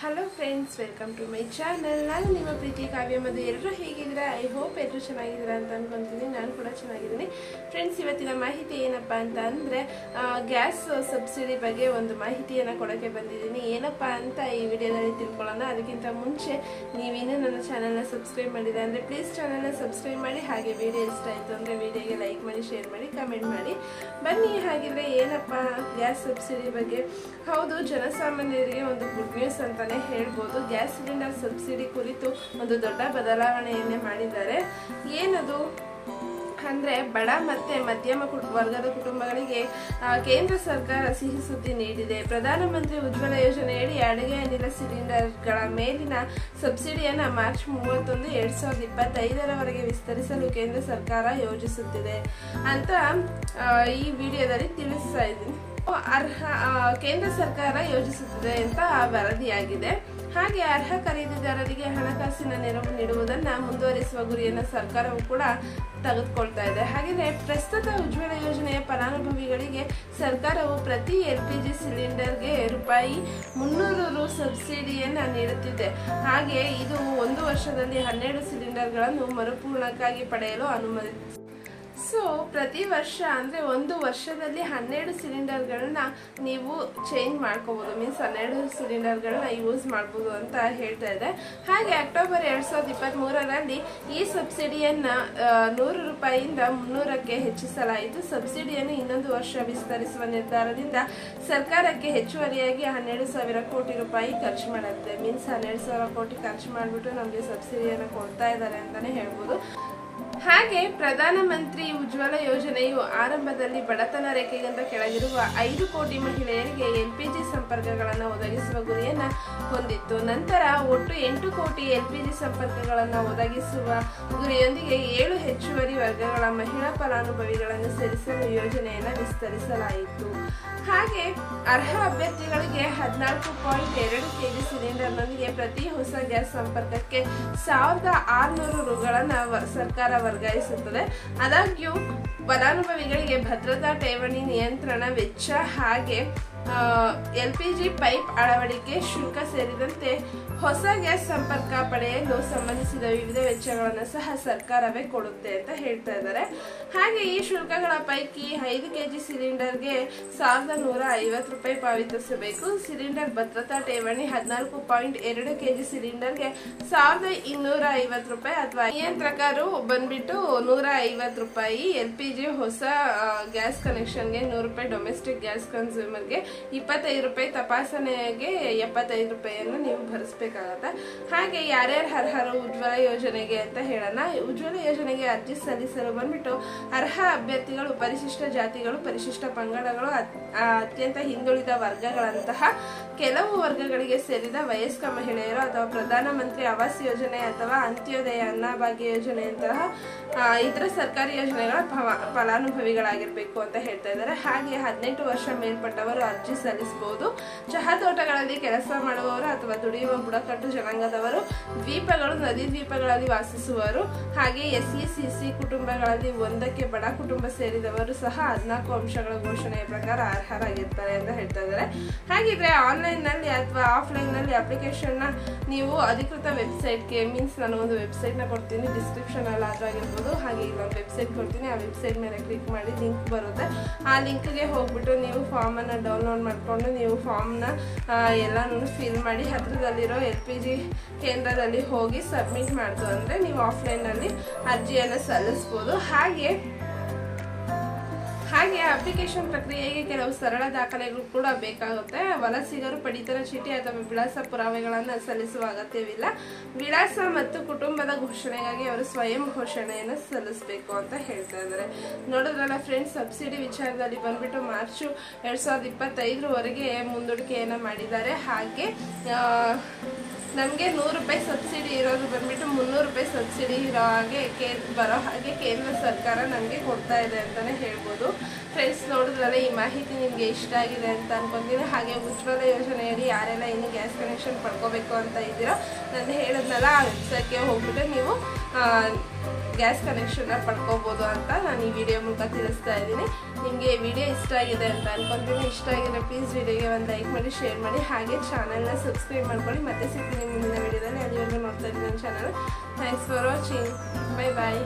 Hello friends welcome to my channel ನಾನು ನಿಮ್ಮ ಪ್ರೀತಿ ಕಾವ್ಯ ಮಧು ಎಲ್ಲರೂ ಹೇಗಿದ್ದೀರಾ? ಐ ಹೋಪ್ ಎಲ್ಲರೂ ಚೆನ್ನಾಗಿದ್ದೀರಾ ಅಂತ ಅನ್ಕೊಂಡಿದ್ದೀನಿ ನಾನು ಕೂಡ ಚೆನ್ನಾಗಿದ್ದೀನಿ. ಫ್ರೆಂಡ್ಸ್ ಇವತ್ತಿನ ಮಾಹಿತಿ ಏನಪ್ಪ ಅಂತ ಅಂದರೆ ಗ್ಯಾಸ್ ಸಬ್ಸಿಡಿ ಬಗ್ಗೆ ಒಂದು ಮಾಹಿತಿಯನ್ನು ಕೊಡೋಕ್ಕೆ ಬಂದಿದ್ದೀನಿ. ಏನಪ್ಪ ಅಂತ ಈ ವಿಡಿಯೋದಲ್ಲಿ ತಿಳ್ಕೊಳ್ಳೋಣ. ಅದಕ್ಕಿಂತ ಮುಂಚೆ ನೀವೇನು ನನ್ನ ಚಾನಲ್ನ ಸಬ್ಸ್ಕ್ರೈಬ್ ಮಾಡಿದೆ ಅಂದರೆ ಪ್ಲೀಸ್ ಚಾನಲ್ನ ಸಬ್ಸ್ಕ್ರೈಬ್ ಮಾಡಿ. ಹಾಗೆ ವಿಡಿಯೋ ಇಷ್ಟ ಆಯಿತು ಅಂದರೆ ವಿಡಿಯೋಗೆ ಲೈಕ್ ಮಾಡಿ ಶೇರ್ ಮಾಡಿ ಕಮೆಂಟ್ ಮಾಡಿ. ಬನ್ನಿ, ಹಾಗಿದ್ರೆ ಏನಪ್ಪ ಗ್ಯಾಸ್ ಸಬ್ಸಿಡಿ ಬಗ್ಗೆ? ಹೌದು, ಜನಸಾಮಾನ್ಯರಿಗೆ ಒಂದು ಗುಡ್ ನ್ಯೂಸ್ ಅಂತಾನೆ ಹೇಳ್ಬೋದು. ಗ್ಯಾಸ್ ಸಿಲಿಂಡರ್ ಸಬ್ಸಿಡಿ ಕುರಿತು ಒಂದು ದೊಡ್ಡ ಬದಲಾವಣೆಯನ್ನೇ ಮಾಡಿದ್ದಾರೆ. ಏನದು? ಅಂದ್ರೆ ಬಡ ಮತ್ತು ಮಧ್ಯಮ ವರ್ಗದ ಕುಟುಂಬಗಳಿಗೆ ಕೇಂದ್ರ ಸರ್ಕಾರ ಸಿಹಿ ಸುದ್ದಿ ನೀಡಿದೆ. ಪ್ರಧಾನಮಂತ್ರಿ ಉಜ್ವಲ ಯೋಜನೆಯಡಿ ಅಡುಗೆ ಅನಿಲ ಸಿಲಿಂಡರ್ಗಳ ಮೇಲಿನ ಸಬ್ಸಿಡಿಯನ್ನು ಮಾರ್ಚ್ ಮೂವತ್ತೊಂದು, ಎರಡು ಸಾವಿರದ ಇಪ್ಪತ್ತೈದರವರೆಗೆ ವಿಸ್ತರಿಸಲು ಕೇಂದ್ರ ಸರ್ಕಾರ ಯೋಜಿಸುತ್ತಿದೆ ಅಂತ ಈ ವಿಡಿಯೋದಲ್ಲಿ ತಿಳಿಸ್ತಾ ಇದ್ದೀನಿ. ಅರ್ಹ ಕೇಂದ್ರ ಸರ್ಕಾರ ಯೋಜಿಸುತ್ತಿದೆ ಅಂತ ವರದಿಯಾಗಿದೆ. ಹಾಗೆ ಅರ್ಹ ಖರೀದಿದಾರರಿಗೆ ಹಣಕಾಸಿನ ನೆರವು ನೀಡುವುದನ್ನು ಮುಂದುವರಿಸುವ ಗುರಿಯನ್ನು ಸರ್ಕಾರವು ಕೂಡ ತೆಗೆದುಕೊಳ್ತಾ ಇದೆ. ಹಾಗೆಯೇ ಪ್ರಸ್ತುತ ಉಜ್ವಲ ಯೋಜನೆಯ ಫಲಾನುಭವಿಗಳಿಗೆ ಸರ್ಕಾರವು ಪ್ರತಿ ಎಲ್ ಪಿ ಜಿ ಸಿಲಿಂಡರ್ಗೆ ರೂಪಾಯಿ ಮುನ್ನೂರು ರು ಸಬ್ಸಿಡಿಯನ್ನು ನೀಡುತ್ತಿದೆ. ಹಾಗೆ ಇದು ಒಂದು ವರ್ಷದಲ್ಲಿ ಹನ್ನೆರಡು ಸಿಲಿಂಡರ್ಗಳನ್ನು ಮರುಪೂರ್ಣಕ್ಕಾಗಿ ಪಡೆಯಲು ಅನುಮತಿ ಸೊ ಪ್ರತಿ ವರ್ಷ ಅಂದರೆ ಒಂದು ವರ್ಷದಲ್ಲಿ ಹನ್ನೆರಡು ಸಿಲಿಂಡರ್ಗಳನ್ನ ನೀವು ಚೇಂಜ್ ಮಾಡ್ಕೋಬೋದು. ಮೀನ್ಸ್ ಹನ್ನೆರಡು ಸಿಲಿಂಡರ್ಗಳನ್ನ ಯೂಸ್ ಮಾಡ್ಬೋದು ಅಂತ ಹೇಳ್ತಾ ಇದೆ. ಹಾಗೆ ಅಕ್ಟೋಬರ್ ಎರಡು ಸಾವಿರದ ಇಪ್ಪತ್ತ್ಮೂರರಲ್ಲಿ ಈ ಸಬ್ಸಿಡಿಯನ್ನು ನೂರು ರೂಪಾಯಿಯಿಂದ ಮುನ್ನೂರಕ್ಕೆ ಹೆಚ್ಚಿಸಲಾಯಿತು. ಸಬ್ಸಿಡಿಯನ್ನು ಇನ್ನೊಂದು ವರ್ಷ ವಿಸ್ತರಿಸುವ ನಿರ್ಧಾರದಿಂದ ಸರ್ಕಾರಕ್ಕೆ ಹೆಚ್ಚುವರಿಯಾಗಿ ಹನ್ನೆರಡು ಸಾವಿರ ಕೋಟಿ ರೂಪಾಯಿ ಖರ್ಚು ಮಾಡುತ್ತೆ. ಮೀನ್ಸ್ ಹನ್ನೆರಡು ಸಾವಿರ ಕೋಟಿ ಖರ್ಚು ಮಾಡಿಬಿಟ್ಟು ನಮಗೆ ಸಬ್ಸಿಡಿಯನ್ನು ಕೊಡ್ತಾ ಇದ್ದಾರೆ ಅಂತಲೇ ಹೇಳ್ಬೋದು. ಹಾಗೆ ಪ್ರಧಾನಮಂತ್ರಿ ಉಜ್ವಲ ಯೋಜನೆಯು ಆರಂಭದಲ್ಲಿ ಬಡತನ ರೇಖೆಗಿಂತ ಕೆಳಗಿರುವ ಐದು ಕೋಟಿ ಮಹಿಳೆಯರಿಗೆ ಎಲ್ಪಿಜಿ ಸಂಪರ್ಕಗಳನ್ನು ಒದಗಿಸುವ ಗುರಿಯನ್ನು ಹೊಂದಿತ್ತು. ನಂತರ ಒಟ್ಟು ಎಂಟು ಕೋಟಿ ಎಲ್ಪಿಜಿ ಸಂಪರ್ಕಗಳನ್ನು ಒದಗಿಸುವ ಗುರಿಯೊಂದಿಗೆ ಏಳು ಹೆಚ್ಚುವರಿ ವರ್ಗಗಳ ಮಹಿಳಾ ಫಲಾನುಭವಿಗಳನ್ನು ಸೇರಿಸಲು ಯೋಜನೆಯನ್ನು ವಿಸ್ತರಿಸಲಾಯಿತು. ಹಾಗೆ ಅರ್ಹ ಅಭ್ಯರ್ಥಿಗಳಿಗೆ ಹದಿನಾಲ್ಕು ಪಾಯಿಂಟ್ ಎರಡು ಕೆಜಿ ಸಿಲಿಂಡರ್ನೊಂದಿಗೆ ಪ್ರತಿ ಹೊಸ ಗ್ಯಾಸ್ ಸಂಪರ್ಕಕ್ಕೆ ಸಾವಿರದ ಆರುನೂರು ರುಗಳನ್ನು ಸರ್ಕಾರ ವರ್ಗಾಯಿಸುತ್ತದೆ. ಆದಾಗ್ಯೂ ಫಲಾನುಭವಿಗಳಿಗೆ ಭದ್ರತಾ ಠೇವಣಿ ನಿಯಂತ್ರಣ ವೆಚ್ಚ ಹಾಗೆ ಎಲ್ ಪಿ ಜಿ ಪೈಪ್ ಅಳವಡಿಕೆ ಶುಲ್ಕ ಸೇರಿದಂತೆ ಹೊಸ ಗ್ಯಾಸ್ ಸಂಪರ್ಕ ಪಡೆಯಲು ಸಂಬಂಧಿಸಿದ ವಿವಿಧ ವೆಚ್ಚಗಳನ್ನು ಸಹ ಸರ್ಕಾರವೇ ಕೊಡುತ್ತೆ ಅಂತ ಹೇಳ್ತಾ ಇದ್ದಾರೆ. ಹಾಗೆ ಈ ಶುಲ್ಕಗಳ ಪೈಕಿ ಐದು ಕೆ ಜಿ ಸಿಲಿಂಡರ್ಗೆ ಸಾವಿರದ ನೂರ ಐವತ್ತು ರೂಪಾಯಿ ಪಾವತಿಸಬೇಕು. ಸಿಲಿಂಡರ್ ಭದ್ರತಾ ಠೇವಣಿ ಹದಿನಾಲ್ಕು ಪಾಯಿಂಟ್ ಎರಡು ಕೆ ಜಿ ಸಿಲಿಂಡರ್ಗೆ ಸಾವಿರದ ಇನ್ನೂರ ಐವತ್ತು ರೂಪಾಯಿ ಅಥವಾ ನಿಯಂತ್ರಕರು ಬಂದ್ಬಿಟ್ಟು ನೂರ ಐವತ್ತು ರೂಪಾಯಿ ಎಲ್ ಪಿ ಜಿ ಹೊಸ ಗ್ಯಾಸ್ ಕನೆಕ್ಷನ್ಗೆ ನೂರು ರೂಪಾಯಿ ಡೊಮೆಸ್ಟಿಕ್ ಗ್ಯಾಸ್ ಕನ್ಸ್ಯೂಮರ್ಗೆ ಇಪ್ಪತ್ತೈದು ರೂಪಾಯಿ ತಪಾಸಣೆಗೆ ಎಪ್ಪತ್ತೈದು ರೂಪಾಯಿಯನ್ನು ನೀವು ಭರಿಸಬೇಕಾಗತ್ತೆ. ಹಾಗೆ ಯಾರ್ಯಾರು ಅರ್ಹರು ಉಜ್ವಲ ಯೋಜನೆಗೆ ಅಂತ ಹೇಳೋಣ. ಉಜ್ವಲ ಯೋಜನೆಗೆ ಅರ್ಜಿ ಸಲ್ಲಿಸಲು ಬಂದ್ಬಿಟ್ಟು ಅರ್ಹ ಅಭ್ಯರ್ಥಿಗಳು, ಪರಿಶಿಷ್ಟ ಜಾತಿಗಳು, ಪರಿಶಿಷ್ಟ ಪಂಗಡಗಳು, ಅತ್- ಅತ್ಯಂತ ಹಿಂದುಳಿದ ವರ್ಗಗಳಂತಹ ಕೆಲವು ವರ್ಗಗಳಿಗೆ ಸೇರಿದ ವಯಸ್ಕ ಮಹಿಳೆಯರು ಅಥವಾ ಪ್ರಧಾನಮಂತ್ರಿ ಆವಾಸ್ ಯೋಜನೆ ಅಥವಾ ಅಂತ್ಯೋದಯ ಅನ್ನಭಾಗ್ಯ ಯೋಜನೆಯಂತಹ ಇತರ ಸರ್ಕಾರಿ ಯೋಜನೆಗಳ ಫಲಾನುಭವಿಗಳಾಗಿರ್ಬೇಕು ಅಂತ ಹೇಳ್ತಾ ಇದ್ದಾರೆ. ಹಾಗೆ ಹದಿನೆಂಟು ವರ್ಷ ಮೇಲ್ಪಟ್ಟವರು ಅರ್ಜಿ ಸಲ್ಲಿಸಬಹುದು. ಚಹಾ ತೋಟಗಳಲ್ಲಿ ಕೆಲಸ ಮಾಡುವವರು ಅಥವಾ ದುಡಿಯುವ ಬುಡಕಟ್ಟು ಜನಾಂಗದವರು, ದ್ವೀಪಗಳು, ನದಿ ದ್ವೀಪಗಳಲ್ಲಿ ವಾಸಿಸುವವರು, ಹಾಗೆ ಎಸ್ ಸಿ ಸಿ ಕುಟುಂಬಗಳಲ್ಲಿ ಒಂದಕ್ಕೆ ಬಡ ಕುಟುಂಬ ಸೇರಿದವರು ಸಹ ಹದಿನಾಲ್ಕು ಅಂಶಗಳ ಘೋಷಣೆಯ ಪ್ರಕಾರ ಅರ್ಹರಾಗಿರ್ತಾರೆ ಅಂತ ಹೇಳ್ತಾ ಇದ್ದಾರೆ. ಹಾಗಿದ್ರೆ ಆನ್ಲೈನ್ನಲ್ಲಿ ಅಥವಾ ಆಫ್ಲೈನ್ನಲ್ಲಿ ಅಪ್ಲಿಕೇಶನ್ನ ನೀವು ಅಧಿಕೃತ ವೆಬ್ಸೈಟ್ಗೆ, ಮೀನ್ಸ್ ನಾನು ಒಂದು ವೆಬ್ಸೈಟ್ನ ಕೊಡ್ತೀನಿ, ಡಿಸ್ಕ್ರಿಪ್ಷನಲ್ಲಿ ಅಲ್ಲಿ ಆಗಿರ್ಬೋದು ಹಾಗೆ ಇಲ್ಲೊಂದು ವೆಬ್ಸೈಟ್ ಕೊಡ್ತೀನಿ, ಆ ವೆಬ್ಸೈಟ್ ಮೇಲೆ ಕ್ಲಿಕ್ ಮಾಡಿ ಲಿಂಕ್ ಬರುತ್ತೆ. ಆ ಲಿಂಕ್ಗೆ ಹೋಗ್ಬಿಟ್ಟು ನೀವು ಫಾರ್ಮ್ ಅನ್ನ ಡೌನ್ಲೋಡ್ ಮಾಡಿಕೊಂಡು ನೀವು ಫಾರ್ಮ್ನ ಎಲ್ಲನೂ ಫಿಲ್ ಮಾಡಿ ಹತ್ರದಲ್ಲಿರೋ ಎಲ್ ಪಿ ಜಿ ಕೇಂದ್ರದಲ್ಲಿ ಹೋಗಿ ಸಬ್ಮಿಟ್ ಮಾಡ್ತು ಅಂದರೆ ನೀವು ಆಫ್ಲೈನಲ್ಲಿ ಅರ್ಜಿಯನ್ನು ಸಲ್ಲಿಸ್ಬೋದು. ಹಾಗೆ ಹಾಗೆ ಅಪ್ಲಿಕೇಶನ್ ಪ್ರಕ್ರಿಯೆಗೆ ಕೆಲವು ಸರಳ ದಾಖಲೆಗಳು ಕೂಡ ಬೇಕಾಗುತ್ತೆ. ವಲಸಿಗರು ಪಡಿತರ ಚೀಟಿ ಅಥವಾ ವಿಳಾಸ ಪುರಾವೆಗಳನ್ನು ಸಲ್ಲಿಸುವ ಅಗತ್ಯವಿಲ್ಲ. ವಿಳಾಸ ಮತ್ತು ಕುಟುಂಬದ ಘೋಷಣೆಗಾಗಿ ಅವರು ಸ್ವಯಂ ಘೋಷಣೆಯನ್ನು ಸಲ್ಲಿಸಬೇಕು ಅಂತ ಹೇಳ್ತಾ ಇದ್ದಾರೆ. ನೋಡಿದ್ರಲ್ಲ ಫ್ರೆಂಡ್ಸ್ ಸಬ್ಸಿಡಿ ವಿಚಾರದಲ್ಲಿ ಬಂದ್ಬಿಟ್ಟು ಮಾರ್ಚು ಎರಡ್ ಸಾವಿರದ ಇಪ್ಪತ್ತೈದರವರೆಗೆ ಮುಂದೂಡಿಕೆಯನ್ನು ಮಾಡಿದ್ದಾರೆ. ಹಾಗೆ ನಮಗೆ ನೂರು ರೂಪಾಯಿ ಸಬ್ಸಿಡಿ ಇರೋದು ಬಂದ್ಬಿಟ್ಟು ಮುನ್ನೂರು ರೂಪಾಯಿ ಸಬ್ಸಿಡಿ ಇರೋ ಹಾಗೆ ಕೇ ಬರೋ ಹಾಗೆ ಕೇಂದ್ರ ಸರ್ಕಾರ ನಮಗೆ ಕೊಡ್ತಾ ಇದೆ ಅಂತಲೇ ಹೇಳ್ಬೋದು. ಫ್ರೆಂಡ್ಸ್ ಈ ಮಾಹಿತಿ ನಿಮಗೆ ಇಷ್ಟ ಆಗಿದೆ ಅಂತ ಅನ್ಕೊಂತೀನಿ ಹಾಗೆ ಉಜ್ವಲ ಯೋಜನೆಯಲ್ಲಿ ಯಾರೆಲ್ಲ ಇನ್ನು ಗ್ಯಾಸ್ ಕನೆಕ್ಷನ್ ಪಡ್ಕೋಬೇಕು ಅಂತ ಇದ್ದೀರೋ ನಾನು ಹೇಳಿದ್ನಲ್ಲ, ಆ ವೆಬ್ಸೈಟ್ಗೆ ಹೋಗ್ಬಿಟ್ಟು ನೀವು ಗ್ಯಾಸ್ ಕನೆಕ್ಷನ್ನ ಪಡ್ಕೋಬೋದು ಅಂತ ನಾನು ಈ ವಿಡಿಯೋ ಮೂಲಕ ತಿಳಿಸ್ತಾ ಇದ್ದೀನಿ. ನಿಮಗೆ ವಿಡಿಯೋ ಇಷ್ಟ ಆಗಿದೆ ಅಂತ ಅನ್ಕೊಂತೀನಿ ಇಷ್ಟ ಆಗಿದ್ರೆ ಪ್ಲೀಸ್ ವಿಡಿಯೋಗೆ ಒಂದು ಲೈಕ್ ಮಾಡಿ ಶೇರ್ ಮಾಡಿ, ಹಾಗೆ ಚಾನಲ್ನ ಸಬ್ಸ್ಕ್ರೈಬ್ ಮಾಡ್ಕೊಳ್ಳಿ. ಮತ್ತೆ ಸಿಗ್ತೀನಿ ಮುಂದಿನ ವಿಡಿಯೋದಲ್ಲಿ, ಅಲ್ಲಿವರೆಗೂ ನೋಡ್ತಾ ಇದ್ದೀನಿ ನನ್ನ channel thanks for watching bye bye